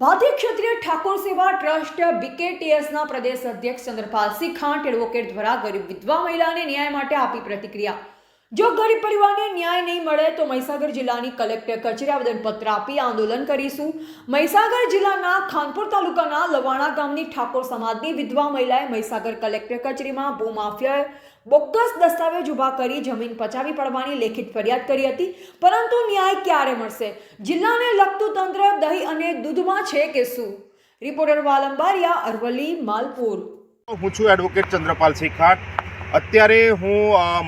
ભારતીય ક્ષત્રિય ઠાકોર સેવા ટ્રસ્ટ બીકેટીએસના પ્રદેશ અધ્યક્ષ ચંદ્રપાલસિંહ ખાંટ એડવોકેટ દ્વારા ગરીબ વિધવા મહિલાને ન્યાય માટે આપી પ્રતિક્રિયા. જો ગરીબ પરિવારને ન્યાય નહીં મળે તો મહીસાગર જિલ્લાની કલેક્ટર કચેરી આવેદનપત્ર આપી આંદોલન કરીશું. મહીસાગર જિલ્લાના ખાનપુર તાલુકાના લવાણા ગામની ઠાકોર સમાજની વિધવા મહિલાએ મહીસાગર કલેક્ટર કચેરીમાં ભૂમાફિયાએ બોગસ દસ્તાવેજ ઊભા કરી જમીન પચાવી પડવાની લેખિત ફરિયાદ કરી હતી, પરંતુ ન્યાય ક્યારે મળશે? જિલ્લાને લગતું તંત્ર દહીં અને દૂધમાં છે કે શું? રિપોર્ટર વાલંબારિયા, અરવલ્લી, માલપુર. હું છું એડવોકેટ ચંદ્રપાલસિંહ ખાટ અત્યારે હું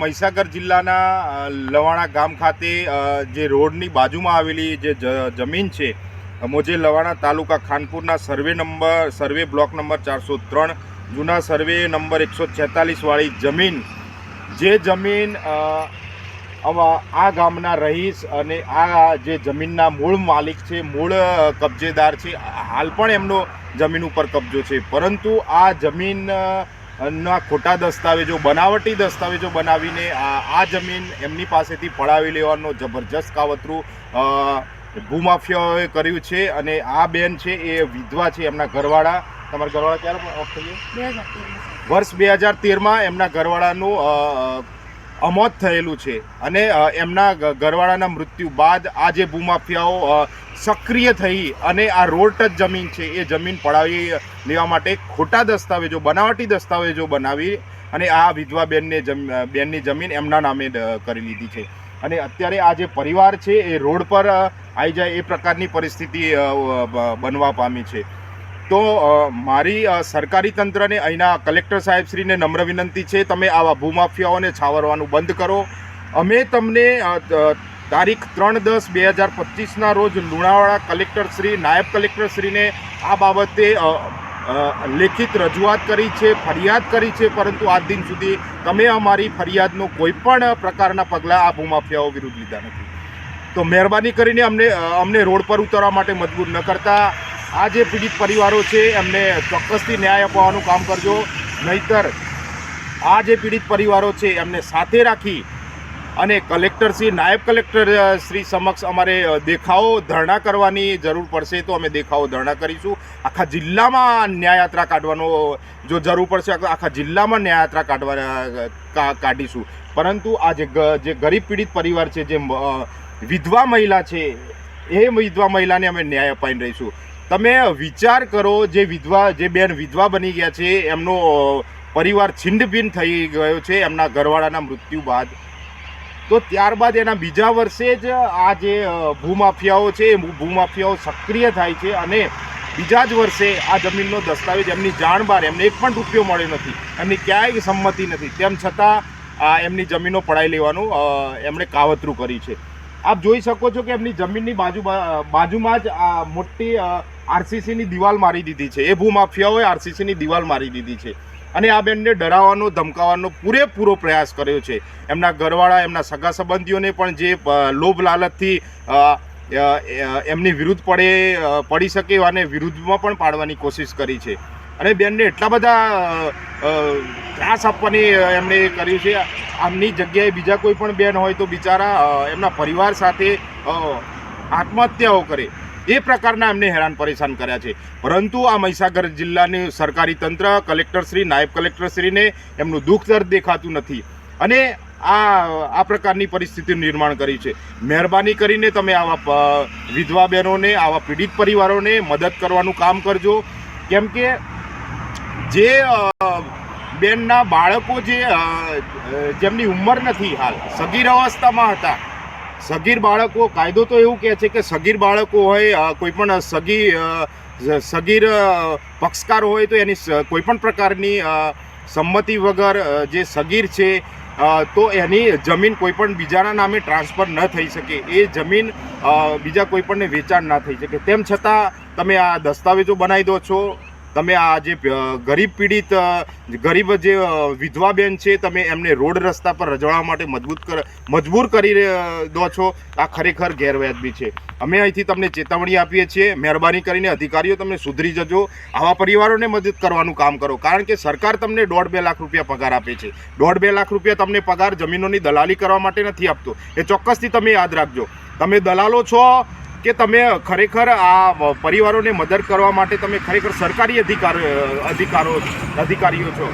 મહીસાગર જિલ્લાના લવાણા ગામ ખાતે જે રોડની બાજુમાં આવેલી જે જમીન છે મોજે લવાણા તાલુકા ખાનપુરના survey number, survey block number ચારસો ત્રણ જૂના સર્વે નંબર એકસો છેતાલીસવાળી જમીન, જે જમીન આ ગામના રહીશ અને આ જે જમીનના મૂળ માલિક છે, મૂળ કબજેદાર છે, હાલ પણ એમનો જમીન ઉપર કબજો છે. પરંતુ આ જમીન ના ખોટા દસ્તાવેજો, બનાવટી દસ્તાવેજો બનાવીને આ જમીન એમની પાસેથી પડાવી લેવાનો જબરજસ્ત કાવતરું ભૂમાફિયાઓએ કર્યું છે અને આ બેન છે એ વિધવા છે એમના ઘરવાળા. તમારા ઘરવાળા ક્યારે ઓફ થઈ ગયા? વર્ષ બે હજાર તેરમાં એમના ઘરવાળાનું અમોત થયેલું છે. અને એમના ઘરવાળાના મૃત્યુ બાદ આ જે ભૂમાફિયાઓ સક્રિય થઈ અને આ રોડ જ જમીન છે એ જમીન પડાવી લેવા માટે ખોટા દસ્તાવેજો બનાવટી દસ્તાવેજો બનાવી અને આ વિધવા બેનને બેનની જમીન એમના નામે કરી લીધી છે. અને અત્યારે આ જે પરિવાર છે એ રોડ પર આવી જાય એ પ્રકારની પરિસ્થિતિ બનવા પામી છે. તો મારી સરકારી તંત્રને અહીંના કલેક્ટર સાહેબશ્રીને નમ્ર વિનંતી છે, તમે આવા ભૂમાફિયાઓને છાવરવાનું બંધ કરો. અમે તમને તારીખ ત્રણ દસ બે હજાર પચીસના રોજ લુણાવાડા કલેક્ટરશ્રી નાયબ કલેક્ટરશ્રીને આ બાબતે લેખિત રજૂઆત કરી છે, ફરિયાદ કરી છે, પરંતુ આજ દિન સુધી તમે અમારી ફરિયાદનો કોઈ પણ પ્રકારના પગલાં આ ભૂમાફિયાઓ વિરુદ્ધ લીધા નથી. તો મહેરબાની કરીને અમને અમને રોડ પર ઉતરવા માટે મજબૂર ન કરતા. આ જે પીડિત પરિવારો છે, એમને ચોક્કસથી ન્યાય અપાવવાનું કામ કરજો. નહીતર આ જે પીડિત પરિવારો છે, એમને સાથે રાખી અને કલેક્ટર શ્રી, નાયબ કલેક્ટર શ્રી સમક્ષ અમારે દેખાવો ધરણા કરવાની જરૂર પડશે તો અમે દેખાવો ધરણા કરીશું. આખા જિલ્લામાં ન્યાયયાત્રા કાઢવાનો, જો જરૂર પડશે, આખા જિલ્લામાં ન્યાયયાત્રા કાઢવા કાઢીશું. પરંતુ આ જે જે ગરીબ પીડિત પરિવાર છે, જે વિધવા મહિલા છે, એ વિધવા મહિલાને અમે ન્યાય અપાઈને રહીશું. તમે વિચાર કરો, જે વિધવા, જે બેન વિધવા બની ગયા છે, એમનો પરિવાર છિંડ થઈ ગયો છે, એમના ઘરવાળાના મૃત્યુ બાદ. તો ત્યારબાદ એના બીજા વર્ષે જ આ જે ભૂમાફિયાઓ છે, એ ભૂમાફિયાઓ સક્રિય થાય છે અને બીજા જ વર્ષે આ જમીનનો દસ્તાવેજ, એમની જાણ બહાર એમને એક પણ રૂપિયો મળ્યો નથી. એમની ક્યાંય સંમતિ નથી. તેમ છતાં, આ એમની જમીનો પડાવી લેવાનું એમણે કાવતરું કરી છે. આપ જોઈ શકો છો કે એમની જમીનની બાજુ બાજુમાં જ આ મોટી આરસીસીની દિવાલ મારી દીધી છે. એ ભૂમાફિયાઓએ આરસીસીની દિવાલ મારી દીધી છે. અને આ બેનને ડરાવવાનો, ધમકાવવાનો પૂરેપૂરો પ્રયાસ કર્યો છે. એમના ઘરવાળા, એમના સગા સંબંધીઓને પણ જે લોભ લાલચથી એમની વિરુદ્ધ પડે પડી શકે અને વિરુદ્ધમાં પણ પાડવાની કોશિશ કરી છે. અને બેનને એટલા બધા ત્રાસ આપવાની એમણે કર્યું છે. આમની જગ્યાએ બીજા કોઈ પણ બેન હોય તો બિચારા એમના પરિવાર સાથે આત્મહત્યાઓ કરે. એ પ્રકારના એમને હેરાન પરેશાન કર્યા છે. પરંતુ આ મહીસાગર જિલ્લાની સરકારી તંત્ર, કલેક્ટરશ્રી, નાયબ કલેક્ટરશ્રીને એમનું દુઃખ દર્દ દેખાતું નથી. અને આ આ પ્રકારની પરિસ્થિતિનું નિર્માણ કરી છે. મહેરબાની કરીને તમે આવા વિધવા બહેનોને, આવા પીડિત પરિવારોને મદદ કરવાનું કામ કરજો. કેમ કે જે બેનના બાળકો જે જેમની ઉંમર નથી હાલ, સગીર અવસ્થામાં હતા સગીર બાળકો, કાયદો તો એવું કહે છે કે સગીર બાળકો હોય કોઈ પણ સગી સગીર પક્ષકાર હોય તો એની કોઈ પણ પ્રકારની સંમતિ વગર જે સગીર છે તો એની જમીન કોઈ પણ બીજાના નામે ટ્રાન્સફર ન થઈ શકે. એ જમીન બીજા કોઈ પણને વેચાણ ના થઈ શકે. તેમ છતાં તમે આ દસ્તાવેજો બનાવી દો છો. તમે આ જે ગરીબ પીડિત ગરીબ જે વિધવા બેન છે, તમે એમને રોડ રસ્તા પર રજવાડવા માટે મજબૂત કર, મજબૂર કરી દો છો, આ ખરેખર ગેરવાજબી છે. અમે અહીંથી તમને ચેતવણી આપીએ છીએ, મહેરબાની કરીને અધિકારીઓ તમે સુધરી જજો, આવા પરિવારોને મદદ કરવાનું કામ કરો. કારણ કે સરકાર તમને દોઢ બે લાખ રૂપિયા પગાર આપે છે. દોઢ બે લાખ રૂપિયા તમને પગાર જમીનોની દલાલી કરવા માટે નથી આપતો. એ ચોક્કસથી તમે યાદ રાખજો. તમે દલાલો છો કે તમે ખરેખર આ પરિવારોને મદદ કરવા માટે તમે ખરેખર સરકારી અધિકાર અધિકારો, અધિકારીઓ છો.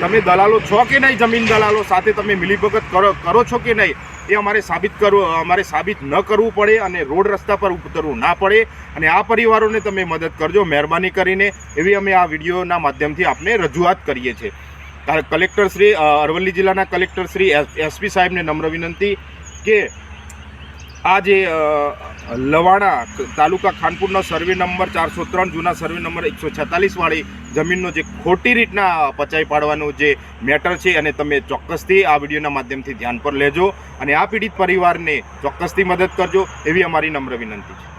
તમે દલાલો છો કે નહીં? જમીન દલાલો સાથે તમે મિલીભગત કરો કરો છો કે નહીં? એ અમારે સાબિત કરવું, અમારે સાબિત ન કરવું પડે અને રોડ રસ્તા પર ઉતરવું ના પડે અને આ પરિવારોને તમે મદદ કરજો, મહેરબાની કરીને. એવી અમે આ વિડીયોના માધ્યમથી આપને રજૂઆત કરીએ છીએ. કલેક્ટર શ્રી અરવલ્લી જિલ્લાના કલેક્ટર શ્રી એસપી સાહેબને નમ્ર વિનંતી કે આ જે લવાણા તાલુકા ખાનપુરનો સર્વે નંબર ચારસો ત્રણ, જૂના સર્વે નંબર એકસો છેતાલીસવાળી જમીનનો જે ખોટી રીતના પચાઈ પાડવાનું જે મેટર છે અને તમે ચોક્કસથી આ વિડીયોના માધ્યમથી ધ્યાન પર લેજો અને આ પીડિત પરિવારને ચોક્કસથી મદદ કરજો એવી અમારી નમ્ર વિનંતી છે.